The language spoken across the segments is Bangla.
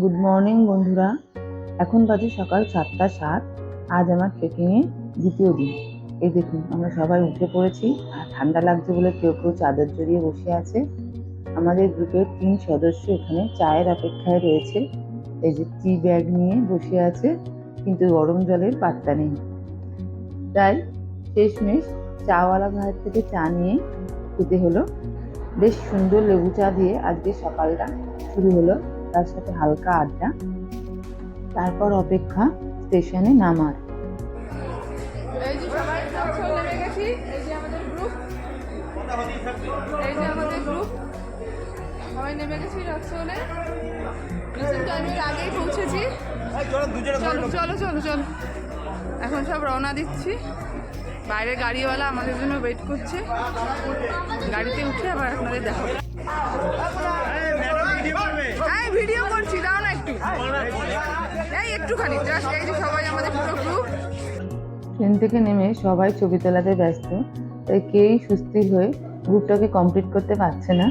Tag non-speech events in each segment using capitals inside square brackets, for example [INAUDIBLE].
গুড মর্নিং বন্ধুরা। এখন বাজে সকাল সাতটা সাত। আজ আমার ট্রেকিংয়ে দ্বিতীয় দিন। এই দেখুন, আমরা সবাই উঠে পড়েছি। আর ঠান্ডা লাগছে বলে কেউ কেউ চাদর জড়িয়ে বসে আছে। আমাদের গ্রুপের তিন সদস্য এখানে চায়ের অপেক্ষায় রয়েছে। এই যে টি ব্যাগ নিয়ে বসে আছে, কিন্তু গরম জলের পাত্তা নেই। তাই শেষমেশ চাওয়ালা ভাইয়ের থেকে চা নিয়ে খেতে হলো। বেশ সুন্দর লেবু চা দিয়ে আজকে সকালটা শুরু হলো। তার সাথে হালকা আড্ডা। তারপর অপেক্ষা স্টেশনে নামার। সবাই নেমে গেছি। রক্সলে আগেই পৌঁছেছি। চলো চলো চলো চলো। এখন সব রওনা দিচ্ছি। বাইরে গাড়িওয়ালা আমাদের জন্য ওয়েট করছে। গাড়িতে উঠে আবার আপনাদের দেখো ট্রেন থেকে নেমে সবাই ছবি তোলাতে ব্যস্ত তাই কেই সুস্থির হয়ে গ্রুপটাকে কমপ্লিট করতে পারছে না।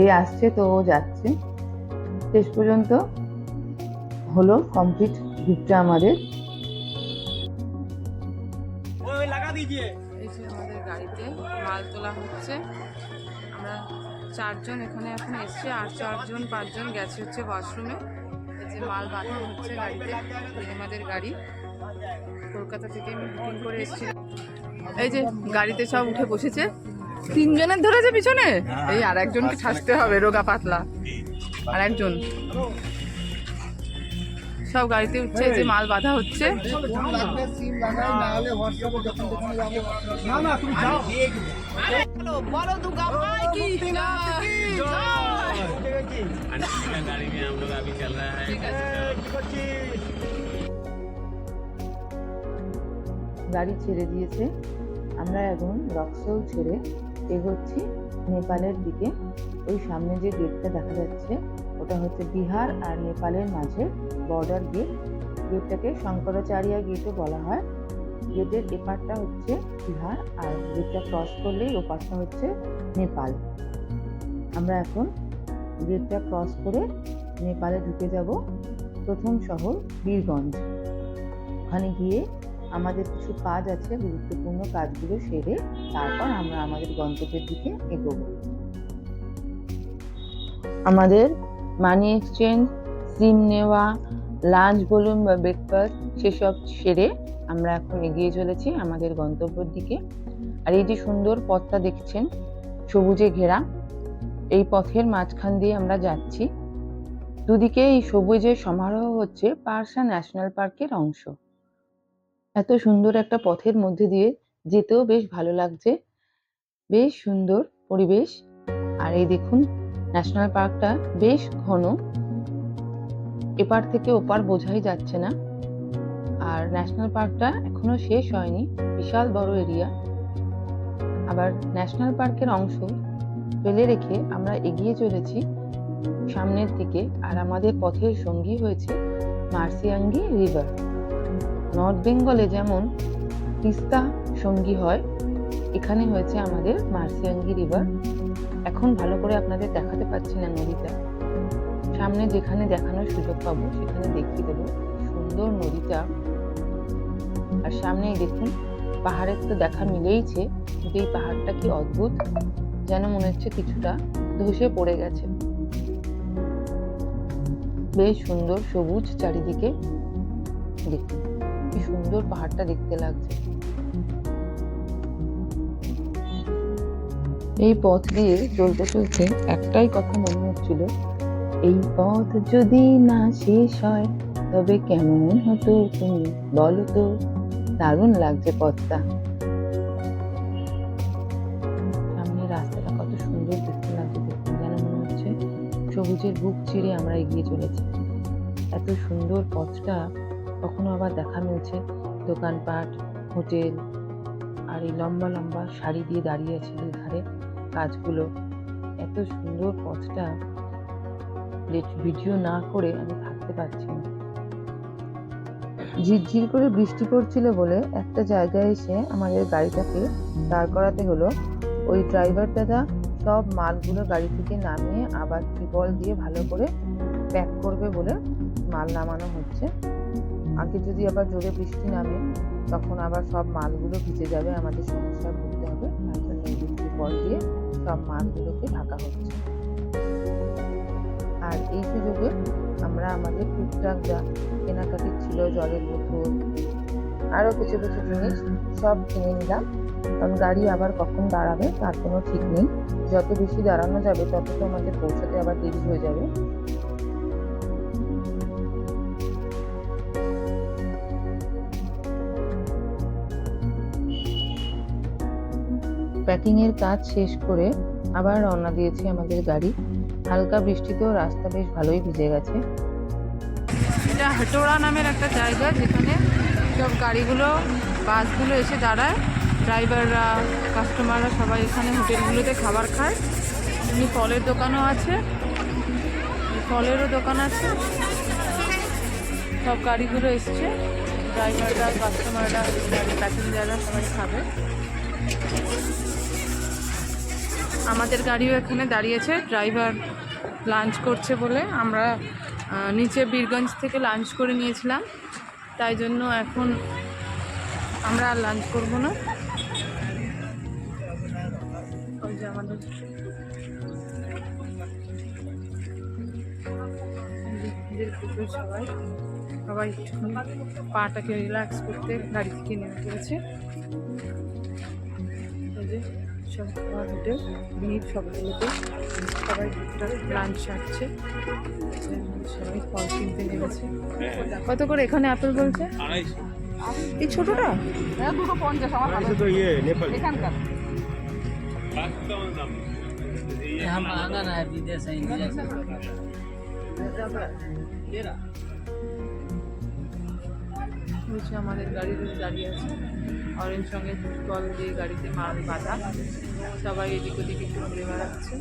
এ আসছে তো ও যাচ্ছে। শেষ পর্যন্ত হলো কমপ্লিট গ্রুপটা আমাদের। আমাদের গাড়িতে মাল তোলা হচ্ছে। আমরা চারজন এখানে এখন এসছে আর চারজন পাঁচজন গেছে হচ্ছে ওয়াশরুমে এই যে মাল বাঁধা হচ্ছে গাড়িতে আমাদের গাড়ি। কলকাতা থেকে আমি বুকিং করে এসেছি। এই যে গাড়িতে সব উঠে বসেছে। তিনজনের ধরেছে পিছনে? এই আর একজনকে ঠাসতে হবে রোগা পাতলা। আর একজন সব গাড়িতে উঠছে যে মাল বাধা হচ্ছে। গাড়ি ছেড়ে দিয়েছে। আমরা এখন রক্সল ছেড়ে এগোচ্ছি নেপালের দিকে। ওই সামনে যে গেটটা দেখা যাচ্ছে ওটা হচ্ছে বিহার আর নেপালের মাঝে বর্ডার গেট গেটটাকে শঙ্করাচার্য গেটও বলা হয়। গেটের এপারটা হচ্ছে বিহার আর গেটটা ক্রস করলেই ওপারটা হচ্ছে নেপাল। আমরা এখন গেটটা ক্রস করে নেপালে ঢুকে যাব প্রথম শহর বীরগঞ্জ। ওখানে গিয়ে আমাদের কিছু কাজ আছে, গুরুত্বপূর্ণ কাজগুলো সেরে তারপর আমরা আমাদের গন্তব্যের দিকে এগোব। আমাদের মানি এক্সচেঞ্জ সিম নেওয়া লাঞ্চ বলুন বা ব্রেকফাস্ট সেসব সেরে আমরা এখন এগিয়ে চলেছি আমাদের গন্তব্যের দিকে। আর এই যে সুন্দর পথটা দেখছেন, সবুজে ঘেরা, এই পথের মাঝখান দিয়ে আমরা যাচ্ছি। দুদিকে এই সবুজের সমারোহ হচ্ছে পারসা ন্যাশনাল পার্কের অংশ। এত সুন্দর একটা পথের মধ্যে দিয়ে যেতেও বেশ ভালো লাগছে। বেশ সুন্দর পরিবেশ। আর এই দেখুন ন্যাশনাল পার্কটা বেশ ঘন। এপার থেকে ওপার বোঝাই যাচ্ছে না। আর ন্যাশনাল পার্কটা এখনও শেষ হয়নি, বিশাল বড় এরিয়া। আবার ন্যাশনাল পার্কের অংশ ফেলে রেখে আমরা এগিয়ে চলেছি সামনের দিকে, আর আমাদের পথের সঙ্গী হয়েছে মার্সিয়াঙ্গি রিভার। নর্থ বেঙ্গলে যেমন তিস্তা সঙ্গী হয়, এখানে হয়েছে আমাদের মার্সিয়াঙ্গি রিভার। এখন ভালো করে আপনাদের দেখাতে পাচ্ছি না নদীটা। সামনে যেখানে দেখানোর সুযোগ পাবো, সেখানে দেখিয়ে দেবো। সুন্দর নদীটা। আর সামনেই দেখুন, পাহাড়ের তো দেখা মিলেইছে, কিন্তু এই পাহাড়টা কি অদ্ভুত! যেন মনে হচ্ছে কিছুটা ধসে পড়ে গেছে। বেশ সুন্দর সবুজ চারিদিকে। দেখুন, কি সুন্দর পাহাড়টা দেখতে লাগছে। এই পথ দিয়ে চলতে চলতে একটাই কথা মনে হচ্ছিল, এই পথ যদি না শেষ হয়, তবে কেমন হতো তুমি বলো তো? দারুণ লাগছে পথটা। সামনে রাস্তাটা কত সুন্দর দেখতে লাগছে মনে হচ্ছে সবুজের বুক চিরে আমরা এগিয়ে চলেছি। এত সুন্দর পথটা কখনো আবার দেখা মিলছে। দোকানপাট, হোটেল, আর এই লম্বা লম্বা শাড়ি দিয়ে দাঁড়িয়ে আছে কাজগুলো, এত সুন্দর পথটা ভিডিও না করে আমি থাকতে পারছি না। ঝিরঝির করে বৃষ্টি পড়ছিল বলে একটা জায়গায় এসে আমাদের গাড়িটাকে দাঁড় করাতে হলো। ওই ড্রাইভার দাদা সব মালগুলো গাড়ি থেকে নামিয়ে আবার ত্রিপল দিয়ে ভালো করে প্যাক করবে বলে মাল নামানো হচ্ছে। আগে যদি আবার জোরে বৃষ্টি নামে, তখন আবার সব মালগুলো ভিজে যাবে, আমাদের সমস্যায় সব মাছগুলোকে ঢাকা হচ্ছে। আর এই সুযোগে আমরা আমাদের টুকটাক যা কেনাকাটি ছিল, জলের বোতল, আরও কিছু কিছু জিনিস, সব কিনে নিলাম। কারণ গাড়ি আবার কখন দাঁড়াবে তার কোনো ঠিক নেই। যত বেশি দাঁড়ানো যাবে তত তো আমাদের পৌঁছাতে আবার দেরি হয়ে যাবে। প্যাকিংয়ের কাজ শেষ করে আবার রওনা দিয়েছে আমাদের গাড়ি। হালকা বৃষ্টিতেও রাস্তা বেশ ভালোই ভিজে গেছে। এটা হাটোড়া নামের একটা জায়গা যেখানে সব গাড়িগুলো, বাসগুলো এসে দাঁড়ায়। ড্রাইভাররা, কাস্টমাররা সবাই এখানে হোটেলগুলোতে খাবার খায়। এমনি ফলের দোকানও আছে। ফলেরও দোকান আছে। সব গাড়িগুলো এসছে। ড্রাইভাররা, কাস্টমাররা প্যাসেঞ্জাররা সবাই খাবে। আমাদের গাড়িও এখানে দাঁড়িয়েছে, ড্রাইভার লাঞ্চ করছে বলে আমরা নিচে বীরগঞ্জ থেকে লাঞ্চ করে নিয়েছিলাম, তাই জন্য এখন আমরা আর লাঞ্চ করব না। ওই যে আমাদের সবাই সবাই পাটাকে রিল্যাক্স করতে গাড়ি থেকে নেমে এই যে সব খাবার হোটেল ভিড় সবগুলোতে সবাই টুকটাক লাঞ্চ সারছে সবাই ফল কিনতে নেমেছে কত করে এখানে আপেল বলছে আড়াইশো এই ছোটটা तो ये नेपाल কেমন দাম यहाँ महंगा ना है विदेश है इंडिया से হচ্ছে আমাদের গাড়িতে দাঁড়িয়ে আছে। অরেঞ্জ রঙের কল দিয়ে গাড়িতে মাল বাঁধা। সবাই এদিক ওদিক একটু ঘুরে বেড়াচ্ছে।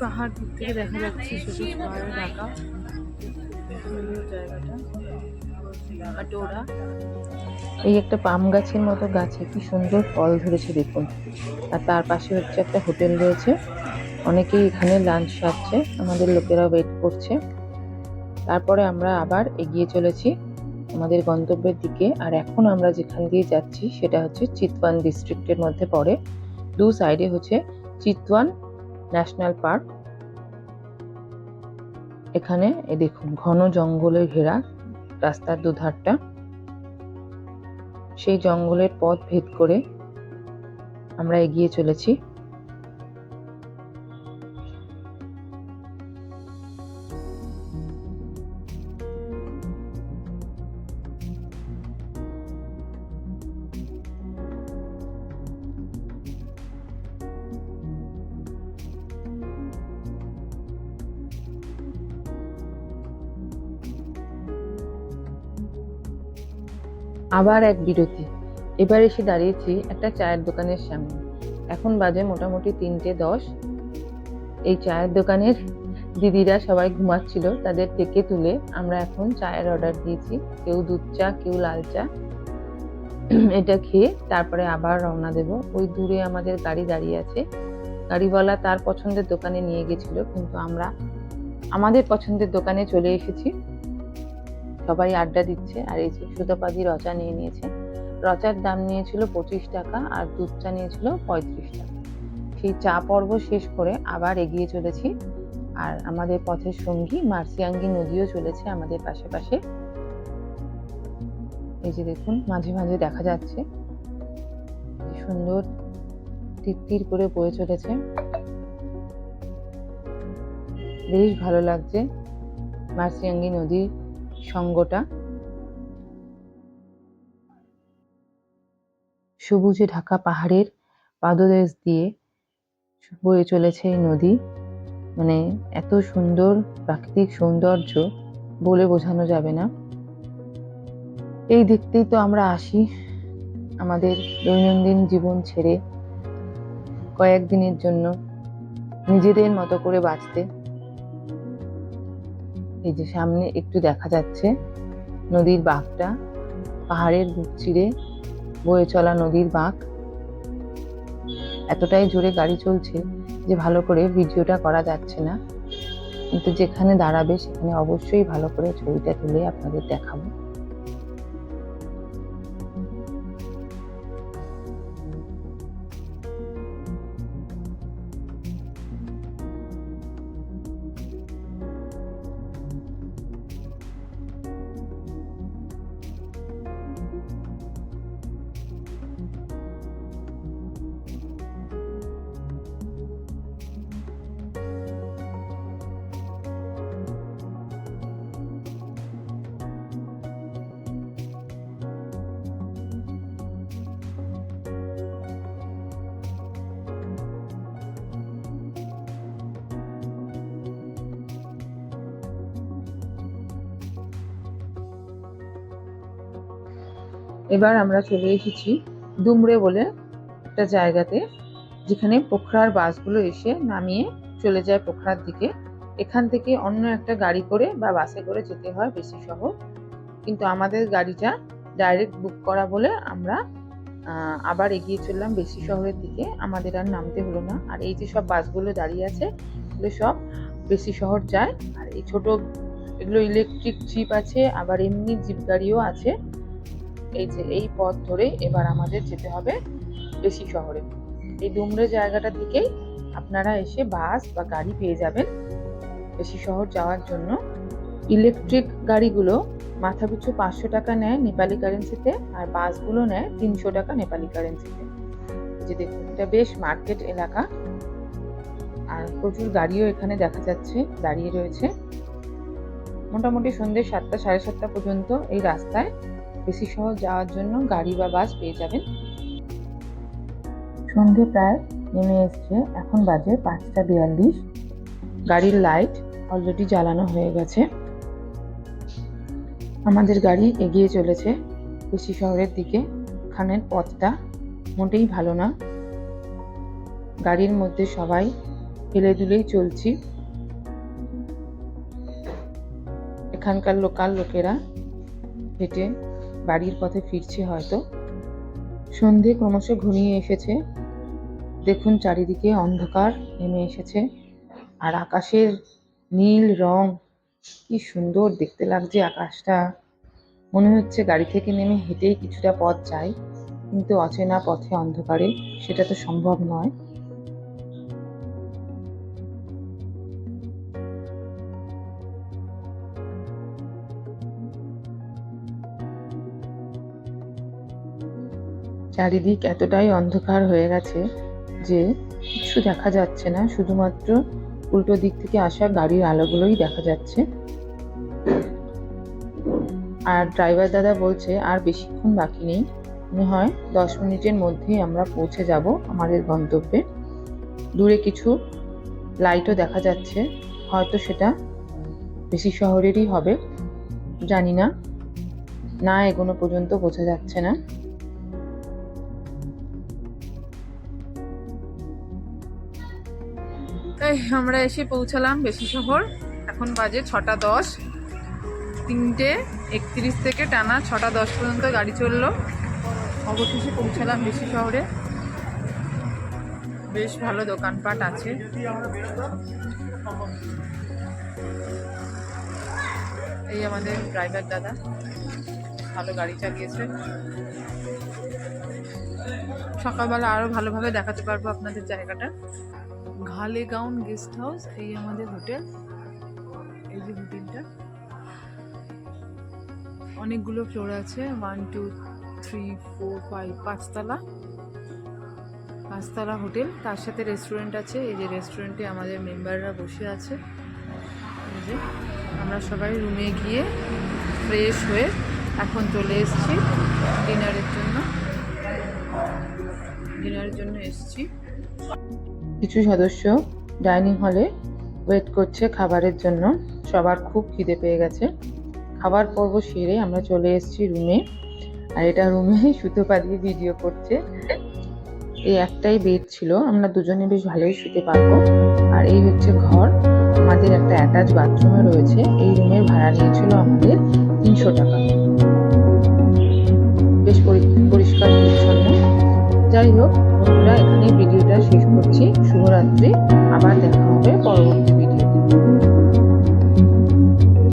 পাহাড় দিক থেকে দেখা যাচ্ছে সবুজ পাহাড়ে, ঢাকা। জায়গাটা। এই একটা পাম গাছের মতো গাছে কি সুন্দর ফল ধরেছে দেখুন। আর তার পাশে হচ্ছে একটা হোটেল রয়েছে। অনেকেই এখানে লাঞ্চ সারছে। আমাদের লোকেরা ওয়েট করছে। তারপরে আমরা আবার এগিয়ে চলেছি। আমাদের গন্তব্যের দিকে। আর এখন আমরা যেখান দিয়ে যাচ্ছি সেটা হচ্ছে চিতওয়ান ডিস্ট্রিক্টের মধ্যে পড়ে। দু সাইডে হচ্ছে চিতওয়ান ন্যাশনাল পার্ক এখানে এ দেখুন, ঘন জঙ্গলে ঘেরা রাস্তার দুধারটা। সেই জঙ্গলের পথ ভেদ করে আমরা এগিয়ে চলেছি। আবার এক বিরতি। এবার এসে দাঁড়িয়েছি একটা চায়ের দোকানের সামনে। এখন বাজে মোটামুটি তিনটে দশ। এই চায়ের দোকানের দিদিরা সবাই ঘুমাচ্ছিল, তাদের থেকে তুলে আমরা এখন চায়ের অর্ডার দিয়েছি। কেউ দুধ চা, কেউ লাল চা। এটা খেয়ে তারপরে আবার রওনা দেব। ওই দূরে আমাদের গাড়ি দাঁড়িয়ে আছে। গাড়িওয়ালা তার পছন্দের দোকানে নিয়ে গেছিল, কিন্তু আমরা আমাদের পছন্দের দোকানে চলে এসেছি। সবাই আড্ডা দিচ্ছে আর এই যে সুতপাদি রচা নিয়ে নিয়েছে। রচার দাম নিয়েছিল পঁচিশ টাকা আর দুধ চা নিয়েছিল পঁয়ত্রিশ টাকা। সেই চা পর্ব শেষ করে আবার এগিয়ে চলেছি আর আমাদের পথের সঙ্গী মার্সিয়াঙ্গি নদীও চলেছে আমাদের পাশে পাশে এই যে দেখুন, মাঝে মাঝে দেখা যাচ্ছে। সুন্দর তিত্তির করে বয়ে চলেছে। বেশ ভালো লাগছে মার্সিয়াঙ্গি নদীর সঙ্গটা। সবুজে ঢাকা পাহাড়ের পাদদেশ দিয়ে বয়ে চলেছে এই নদী। মানে এত সুন্দর প্রাকৃতিক সৌন্দর্য বলে বোঝানো যাবে না। এই দেখতেই তো আমরা আসি। আমাদের দৈনন্দিন জীবন ছেড়ে কয়েকদিনের জন্য নিজেদের মতো করে বাঁচতে। এই যে সামনে একটু দেখা যাচ্ছে নদীর বাঁকটা পাহাড়ের বুক চিরে বয়ে চলা নদীর বাঁক এতটাই জোরে গাড়ি চলছে যে ভালো করে ভিডিওটা করা যাচ্ছে না। কিন্তু যেখানে দাঁড়াবে সেখানে অবশ্যই ভালো করে ছবিটা তুলে আপনাদের দেখাবো। এবার আমরা চলে এসেছি দুমড়ে বলে একটা জায়গাতে, যেখানে পোখরার বাসগুলো এসে নামিয়ে চলে যায় পোখরার দিকে। এখান থেকে অন্য একটা গাড়ি করে বা বাসে করে যেতে হয় বেশি শহর কিন্তু আমাদের গাড়িটা ডাইরেক্ট বুক করা বলে আমরা আবার এগিয়ে চললাম বেশি শহরের দিকে। আমাদের আর নামতে হলো না। আর এই যে সব বাসগুলো দাঁড়িয়ে আছে, এগুলো সব বেশি শহর যায়। আর এই ছোট, এগুলো ইলেকট্রিক জিপ আছে, আবার এমনি জিপ গাড়িও আছে। এই যে, এই পথ ধরে এবার আমাদের যেতে হবে বেশি শহরে। এই ডুমরে জায়গাটা থেকেই আপনারা এসে বাস বা গাড়ি পেয়ে যাবেন। বেশি শহর যাওয়ার জন্য। ইলেকট্রিক গাড়িগুলো মাথা পিছু পাঁচশো টাকা নেয় নেপালি কারেন্সিতে আর বাসগুলো নেয় তিনশো টাকা নেপালি কারেন্সিতে। যে দেখুন, এটা বেশ মার্কেট এলাকা। আর প্রচুর গাড়িও এখানে দেখা যাচ্ছে, দাঁড়িয়ে রয়েছে। মোটামুটি সন্ধ্যে সাতটা, সাড়ে সাতটা পর্যন্ত এই রাস্তায় বেশি শহর যাওয়ার জন্য গাড়ি বা বাস পেয়ে যাবেন। সন্ধে প্রায় নেমে এসছে, এখন বাজে পাঁচটা বিয়াল্লিশ। গাড়ির লাইট অলরেডি জ্বালানো হয়ে গেছে। আমাদের গাড়ি এগিয়ে চলেছে বেশি শহরের দিকে। খানের পথটা মোটেই ভালো না। গাড়ির মধ্যে সবাই হেলে দুলেই চলছি। এখানকার লোকাল লোকেরা হেঁটে বাড়ির পথে ফিরছে হয়তো। সন্ধে ক্রমশ ঘনিয়ে এসেছে। দেখুন চারিদিকে অন্ধকার নেমে এসেছে। আর আকাশের নীল রং, কি সুন্দর দেখতে লাগছে আকাশটা। মনে হচ্ছে গাড়ি থেকে নেমে হেঁটেই কিছুটা পথ যাই, কিন্তু অচেনা পথে অন্ধকারে সেটা তো সম্ভব নয়। চারিদিক এতটাই অন্ধকার হয়ে গেছে যে কিছু দেখা যাচ্ছে না, শুধুমাত্র উল্টো দিক থেকে আসা গাড়ির আলোগুলোই দেখা যাচ্ছে। আর ড্রাইভার দাদা বলছে, আর বেশিক্ষণ বাকি নেই। মনে হয় দশ মিনিটের মধ্যেই আমরা পৌঁছে যাব আমাদের গন্তব্যে। দূরে কিছু লাইটও দেখা যাচ্ছে। হয়তো সেটা বেশি শহরেরই হবে, জানি না। না এগোনো পর্যন্ত বোঝা যাচ্ছে না। আমরা এসে পৌঁছালাম বেশি শহর। এখন বাজে ছটা দশ। তিনটে একত্রিশ থেকে টানা ছটা দশ পর্যন্ত গাড়ি চলল। অবশেষে পৌঁছালাম বেশি শহরে। বেশ ভালো দোকানপাট আছে। এই আমাদের ড্রাইভার দাদা। ভালো গাড়ি চালিয়েছে। সকালবেলা আরও ভালোভাবে দেখাতে পারব আপনাদের জায়গাটা। ঘালেগাউন গেস্ট হাউস, এই আমাদের হোটেল। এই যে হোটেলটা। অনেকগুলো ফ্লোর আছে one two three four five পাঁচতলা। পাঁচতলা হোটেল, তার সাথে রেস্টুরেন্ট আছে, এই যে রেস্টুরেন্টে আমাদের মেম্বাররা বসে আছে। এই যে, আমরা সবাই রুমে গিয়ে ফ্রেশ হয়ে এখন চলে এসেছি ডিনারের জন্য। ডিনারের জন্য এসেছি। কিছু সদস্য ডাইনিং হলে ওয়েট করছে খাবারের জন্য। সবার খুব খিদে পেয়ে গেছে। খাবার পর্ব সেরে আমরা চলে এসেছি রুমে। আর এটা রুমে [LAUGHS] সুতো পালিয়ে ভিডিও করছে। এই একটাই বেড ছিল। আমরা দুজনে বেশ ভালোই শুতে পারব। আর এই হচ্ছে ঘর। আমাদের একটা অ্যাটাচ বাথরুমে রয়েছে। এই রুমের ভাড়া নিয়েছিল আমাদের তিনশো টাকা। বেশ পরি- পরিষ্কার পরিচ্ছন্ন। যাই হোক বন্ধুরা এখানে ভিডিওটা শেষ করছি। শুভরাত্রি আবার দেখা হবে পরবর্তী